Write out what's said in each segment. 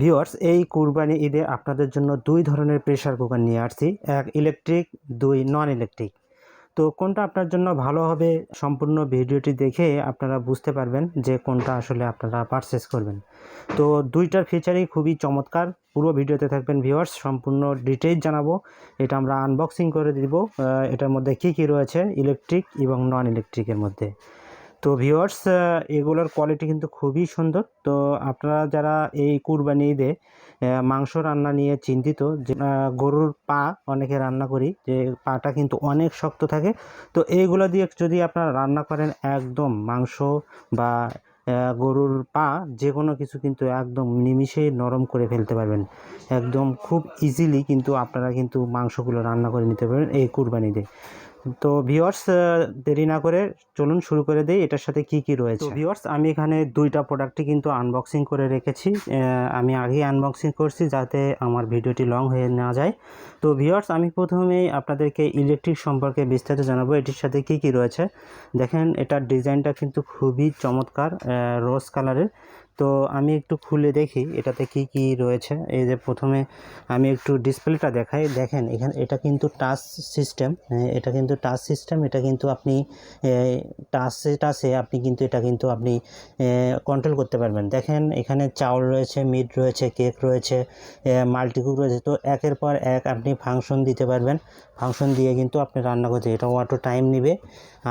Viewers, এই কুরবানি ঈদে আপনাদের জন্য দুই ধরনের প্রেসার কুকার নিয়ে আসছি। এক ইলেকট্রিক, দুই নন ইলেকট্রিক তো কোনটা আপনার জন্য ভালো হবে সম্পূর্ণ ভিডিওটি দেখে আপনারা বুঝতে পারবেন যে কোনটা আসলে আপনারা পারচেস করবেন। তো দুইটার ফিচারই খুবই চমৎকার। পুরো ভিডিওতে থাকবেন ভিউয়ার্স, সম্পূর্ণ ডিটেইলস জানাব। এটা আমরা আনবক্সিং করে দিব। এটার মধ্যে কি কি রয়েছে? ইলেকট্রিক এবং নন ইলেকট্রিকের মধ্যে। তো ভিউয়ার্স এগুলোর কোয়ালিটি কিন্তু খুবই সুন্দর। তো আপনারা যারা এই কুরবানি ঈদে মাংস রান্না নিয়ে চিন্তিত, যে গরুর পা অনেকে রান্না করি, যে, পাটা কিন্তু অনেক শক্ত থাকে, তো এইগুলো দিয়ে যদি আপনারা রান্না করেন একদম মাংস বা গরুর পা যে কোনো কিছু কিন্তু একদম নিমিষেই নরম করে ফেলতে পারবেন। একদম খুব ইজিলি কিন্তু আপনারা কিন্তু মাংসগুলো রান্না করে নিতে পারবেন এই কুরবানিতে তো ভিওয়ার্স দেরি না করে চলুন শুরু করে দেই, এটার সাথে কি কি রয়েছে? ভিওয়ার্স আমি এখানে দুইটা প্রোডাক্টই কিন্তু আনবক্সিং করে রেখেছি। আমি আগেই আনবক্সিং করছি যাতে আমার ভিডিওটি লং হয়ে না যায়। তো ভিওয়ার্স আমি প্রথমেই আপনাদেরকে ইলেকট্রিক সম্পর্কে বিস্তারিত জানাব, এটির সাথে কি কি রয়েছে। দেখেন, এটার ডিজাইনটা কিন্তু খুবই চমৎকার রোজ কালারের তো আমি একটু খুলে দেখি এটাতে কি কি রয়েছে। এই যে প্রথমে আমি একটু ডিসপ্লেটা দেখাই। দেখেন, এখানে এটা কিন্তু টাচ সিস্টেম। এটা কিন্তু টাচ সিস্টেম। এটা কিন্তু আপনি টাচে টাচে আপনি কিন্তু এটা কিন্তু আপনি কন্ট্রোল করতে পারবেন। দেখেন, এখানে চাউল রয়েছে, মিট রয়েছে, কেক রয়েছে মাল্টিকুক রয়েছে। তো একের পর এক আপনি ফাংশন দিতে পারবেন। ফাংশন দিয়ে কিন্তু আপনি রান্না করতে এটা অটো টাইম নেবে।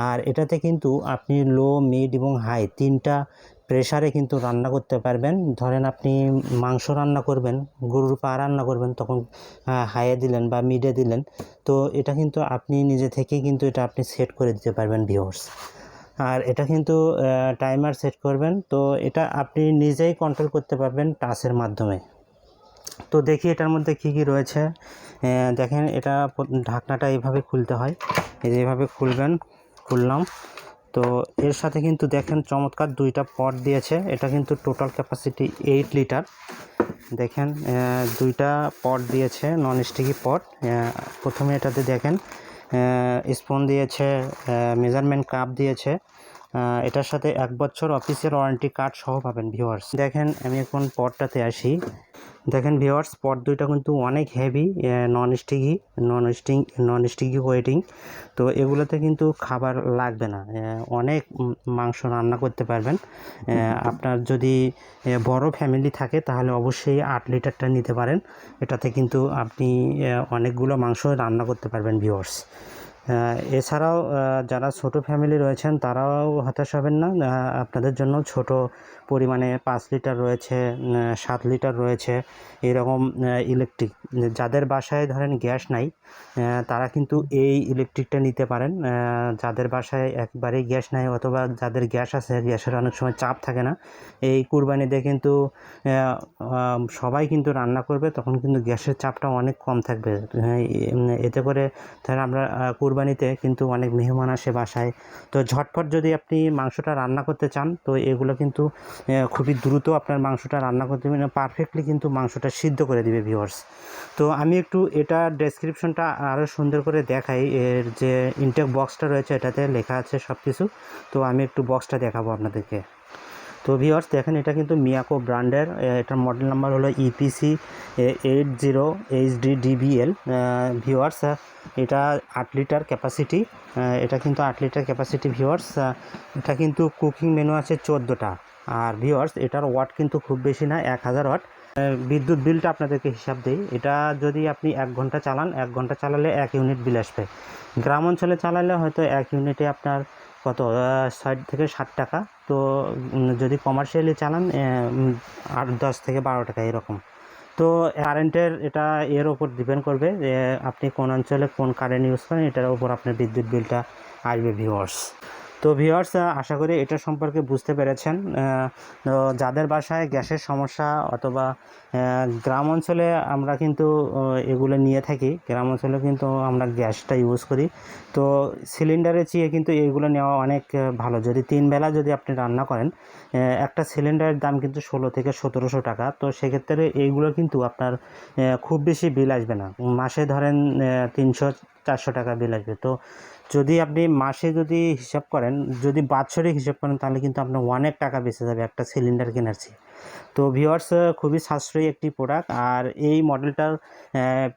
আর এটাতে কিন্তু আপনি লো মিড এবং হাই তিনটা প্রেসারে কিন্তু রান্না করতে পারবেন। ধরেন আপনি মাংস রান্না করবেন, গরুর পা রান্না করবেন, তখন হাইয়ে দিলেন বা মিডে দিলেন, তো এটা কিন্তু আপনি নিজে থেকেই কিন্তু এটা আপনি সেট করে দিতে পারবেন ভিওর্স আর এটা কিন্তু টাইমার সেট করবেন, তো এটা আপনি নিজেই কন্ট্রোল করতে পারবেন টাচের মাধ্যমে। তো দেখি এটার মধ্যে কি কি রয়েছে। দেখেন এটা ঢাকনাটা এইভাবে খুলতে হয়। এইভাবে খুলবেন, খুললাম। তো এর সাথে কিন্তু দেখেন চমৎকার দুইটা পট দিয়েছে। এটা কিন্তু টোটাল ক্যাপাসিটি এইট লিটার দেখেন দুইটা পট দিয়েছে নন স্টিকি পট প্রথমে এটাতে দেখেন স্পুন দিয়েছে মেজারমেন্ট কাপ দিয়েছে। এটার সাথে এক বছর অফিসের ওয়ারেন্টি কার্ড সহ পাবেন ভিউয়ার্স দেখেন, আমি এখন পটটাতে আসি। দেখেন ভিওয়ার্স পট দুইটা কিন্তু অনেক heavy non sticky non sting non sticky waiting তো এগুলোতে কিন্তু খাবার লাগবে না। অনেক মাংস রান্না করতে পারবেন। আপনার যদি বড় ফ্যামিলি থাকে, তাহলে অবশ্যই আট লিটারটা নিতে পারেন। এটাতে কিন্তু আপনি অনেকগুলো মাংস রান্না করতে পারবেন ভিওয়ার্স এছাড়াও যারা ছোট ফ্যামিলি রয়েছেন তারাও হতাশ হবেন না। আপনাদের জন্য ছোট পরিমাণে পাঁচ লিটার রয়েছে সাত লিটার রয়েছে এরকম ইলেকট্রিক যাদের বাসায় ধরেন গ্যাস নাই তারা কিন্তু এই ইলেকট্রিকটা নিতে পারেন। যাদের বাসায় একবারেই গ্যাস নাই অথবা যাদের গ্যাস আছে গ্যাসের অনেক সময় চাপ থাকে না এই কুরবানিতে কিন্তু সবাই কিন্তু রান্না করবে তখন কিন্তু গ্যাসের চাপটা অনেক কম থাকবে। হ্যাঁ, এতে করে ধরেন আমরা কুরবানিতে কিন্তু অনেক মেহমান আসে বাসায়। তো ঝটপট যদি আপনি মাংসটা রান্না করতে চান, তো এগুলো কিন্তু খুবই দ্রুত আপনার মাংসটা রান্না করতে পারফেক্টলি কিন্তু মাংসটা সিদ্ধ করে দিবে ভিউয়ার্স তো আমি একটু এটা ডেসক্রিপশনটা আরও সুন্দর করে দেখাই। এর যে ইনটেক বক্সটা রয়েছে, এটাতে লেখা আছে সব কিছু তো আমি একটু বক্সটা দেখাবো আপনাদেরকে। তো ভিওয়ার্স দেখেন, এটা কিন্তু মিয়াকো ব্র্যান্ডের এটার মডেল নাম্বার হলো EPC eight zero H D DBL viewers এটা আট লিটার ক্যাপাসিটি এটা কিন্তু আট লিটার ক্যাপাসিটি ভিওয়ার্স এটা কিন্তু কুকিং মেনু আছে চোদ্দোটা। আর ভিওয়ার্স এটার ওয়াট কিন্তু খুব বেশি না, এক হাজার ওয়াট বিদ্যুৎ বিলটা আপনাদেরকে হিসাব দেই, এটা যদি আপনি এক ঘণ্টা চালান, এক ঘণ্টা চালালে এক ইউনিট বিল আসবে। গ্রাম অঞ্চলে চালালে হয়তো এক ইউনিটে আপনার কত? ষাট থেকে ষাট টাকা। তো যদি কমার্শিয়ালি চালান আর দশ থেকে বারো টাকা এরকম। তো কারেন্টের এটা এর ওপর ডিপেন্ড করবে যে, আপনি কোন অঞ্চলে কোন কারেন্ট ইউজ করেন, এটার ওপর আপনার বিদ্যুৎ বিলটা আসবে ভিউয়ার্স তো ভিউয়ার্স আশা করি এটা সম্পর্কে বুঝতে পেরেছেন। যাদের বাসায় গ্যাসের সমস্যা অথবা গ্রাম অঞ্চলে আমরা কিন্তু এগুলো নিয়ে থাকি, গ্রাম অঞ্চলে কিন্তু আমরা গ্যাসটা ইউজ করি। তো সিলিন্ডারের চেয়ে কিন্তু এইগুলো নেওয়া অনেক ভালো। যদি তিন বেলা যদি আপনি রান্না করেন একটা সিলিন্ডারের দাম কিন্তু ষোলো থেকে সতেরোশো টাকা। তো সেক্ষেত্রে এইগুলো কিন্তু আপনার খুব বেশি বিল আসবে না। মাসে ধরেন তিনশো, চারশো টাকা বিল আসবে। তো যদি আপনি মাসে যদি হিসাব করেন, যদি বাৎসরিক হিসাব করেন, তাহলে কিন্তু আপনার অনেক টাকা বেঁচে যাবে একটা সিলিন্ডার কেনার চেয়ে। তো ভিওয়ার্স খুবই সাশ্রয়ী একটি প্রোডাক্ট আর এই মডেলটার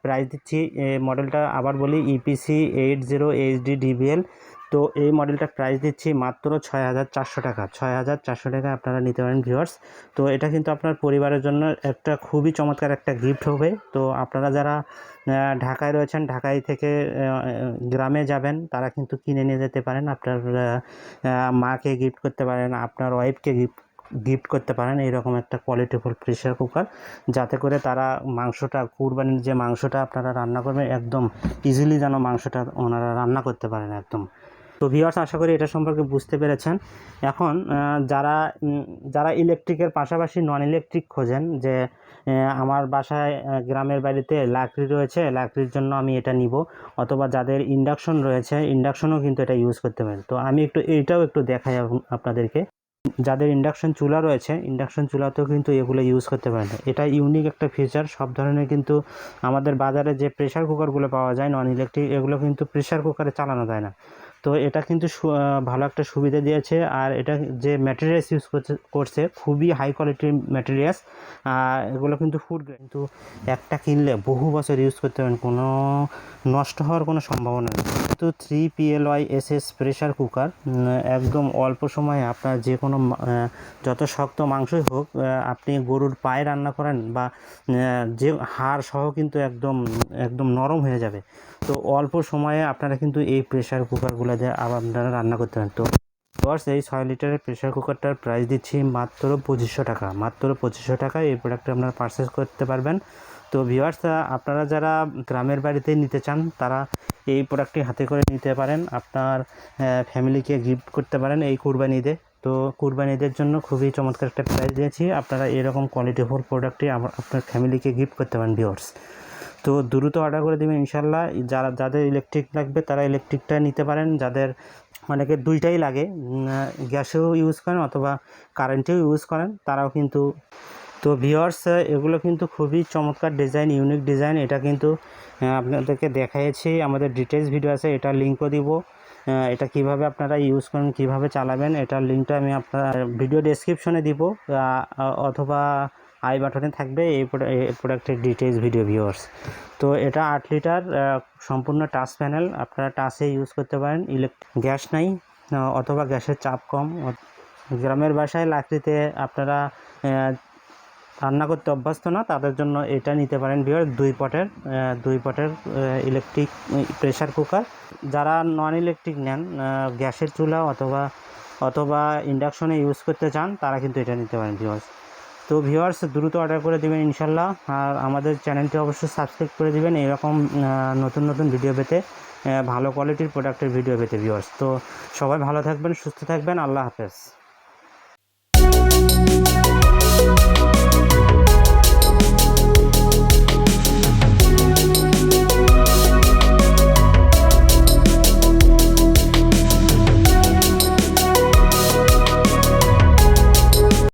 প্রাইস দিচ্ছি। মডেলটা আবার বলি EPC eight zero HD DBL তো এই মডেলটার প্রাইস দিচ্ছি মাত্র ছয় হাজার চারশো টাকা। ছয় হাজার চারশো টাকা আপনারা নিতে পারেন ভিউয়ার্স তো এটা কিন্তু আপনার পরিবারের জন্য একটা খুবই চমৎকার একটা গিফট হবে। তো আপনারা যারা ঢাকায় রয়েছেন, ঢাকায় থেকে গ্রামে যাবেন, তারা কিন্তু কিনে নিয়ে যেতে পারেন। আপনার মাকে গিফট করতে পারেন, আপনার ওয়াইফকে গিফট গিফট করতে পারেন। এইরকম একটা কোয়ালিটিফুল প্রেশার কুকার যাতে করে তারা মাংসটা, কুরবানির যে মাংসটা আপনারা রান্না করবেন, একদম ইজিলি যেন মাংসটা ওনারা রান্না করতে পারেন একদম। তো ভিউয়ার্স আশা করি এটা সম্পর্কে বুঝতে পেরেছেন। এখন যারা যারা ইলেকট্রিকের পাশাপাশি নন ইলেকট্রিক খোঁজেন যে আমার বাসায় গ্রামের বাড়িতে লাকড়ি রয়েছে, লাকড়ির জন্য আমি এটা নিব, অথবা যাদের ইন্ডাকশন রয়েছে ইন্ডাকশনও কিন্তু এটা ইউজ করতে পারেন। তো আমি একটু এইটাও একটু দেখাই আপনাদেরকে। যাদের ইন্ডাকশন চুলা রয়েছে ইন্ডাকশন চুলাতেও কিন্তু এগুলো ইউজ করতে পারেন। এটা ইউনিক একটা ফিচার সব ধরনের কিন্তু আমাদের বাজারে যে প্রেশার কুকারগুলো পাওয়া যায় নন ইলেকট্রিক এগুলো কিন্তু প্রেশার কুকারে চালানো যায় না। তো এটা কিন্তু ভালো একটা সুবিধা দিয়েছে। আর এটা যে ম্যাটেরিয়ালস ইউজ করছে খুবই হাই কোয়ালিটির ম্যাটেরিয়ালস এগুলো কিন্তু ফুড কিন্তু একটা কিনলে বহু বছর ইউজ করতে পারেন, কোনো নষ্ট হওয়ার কোনো সম্ভাবনা নেই। কিন্তু three PLY S S pressure cooker একদম অল্প সময়ে আপনার যে কোনো যত শক্ত মাংসই হোক আপনি গরুর পায়ে রান্না করেন বা যে হাড় সহ কিন্তু একদম একদম নরম হয়ে যাবে। তো অল্প সময়ে আপনারা কিন্তু এই প্রেশার কুকারগুলো দিয়ে আবার আপনারা রান্না করতে পারেন। তো বস এই ছয় লিটারের প্রেশার কুকারটার প্রাইস দিচ্ছি মাত্র পঁচিশশো টাকা। মাত্র পঁচিশশো টাকা এই প্রোডাক্টটা আপনারা পারচেস করতে পারবেন। তো ভিউয়ার্স আপনারা যারা গ্রামের বাড়িতে নিতে চান, তারা এই প্রোডাক্টটি হাতে করে নিতে পারেন। আপনার ফ্যামিলিকে গিফট করতে পারেন এই কুরবানিতে। তো কুরবানিদের জন্য খুবই চমৎকার একটা প্রাইস দিয়েছি। আপনারা এরকম কোয়ালিটিফুল প্রোডাক্টটি আপনার ফ্যামিলিকে গিফট করতে পারেন ভিউয়ার্স তো দ্রুত অর্ডার করে দেবেন ইনশাল্লাহ যারা, যাদের ইলেকট্রিক লাগবে, তারা ইলেকট্রিকটা নিতে পারেন। যাদের অনেকে দুইটাই লাগে গ্যাসেও ইউজ করেন অথবা কারেন্টেও ইউজ করেন, তারাও কিন্তু, তো ভিওয়ার্স এগুলো কিন্তু খুবই চমৎকার ডিজাইন ইউনিক ডিজাইন এটা কিন্তু আপনাদেরকে দেখাইছি, আমাদের ডিটেলস ভিডিও আছে, এটা লিঙ্কও দিব এটা কীভাবে আপনারা ইউজ করেন, কীভাবে চালাবেন, এটার লিঙ্কটা আমি আপনার ভিডিও ডেসক্রিপশনে দিব অথবা আই বাটনে থাকবে, এই প্রোডা- এই প্রোডাক্টের ডিটেলস ভিডিও ভিউয়ার্স তো এটা আট লিটার সম্পূর্ণ টাচ প্যানেল আপনারা টাচে ইউজ করতে পারেন। ইলেকট্রিক গ্যাস নাই অথবা গ্যাসের চাপ কম। গ্রামের বাসায় লাকড়িতে আপনারা রান্না করতে অভ্যস্ত না, তাদের জন্য এটা নিতে পারেন বিয়ার দুই পটের দুই পটের ইলেকট্রিক প্রেশার কুকার যারা নন ইলেকট্রিক নেন গ্যাসের চুলা অথবা অথবা ইন্ডাকশনে ইউজ করতে চান, তারা কিন্তু এটা নিতে পারেন ভিউয়ার্স তো ভিউয়ার্স দ্রুত অর্ডার করে দেবেন ইনশাল্লাহ। আর আমাদের চ্যানেলটি অবশ্যই সাবস্ক্রাইব করে দেবেন এরকম নতুন নতুন ভিডিও পেতে ভালো কোয়ালিটির প্রোডাক্টের ভিডিও পেতে ভিউয়ার্স তো সবাই ভালো থাকবেন, সুস্থ থাকবেন। আল্লাহ হাফেজ।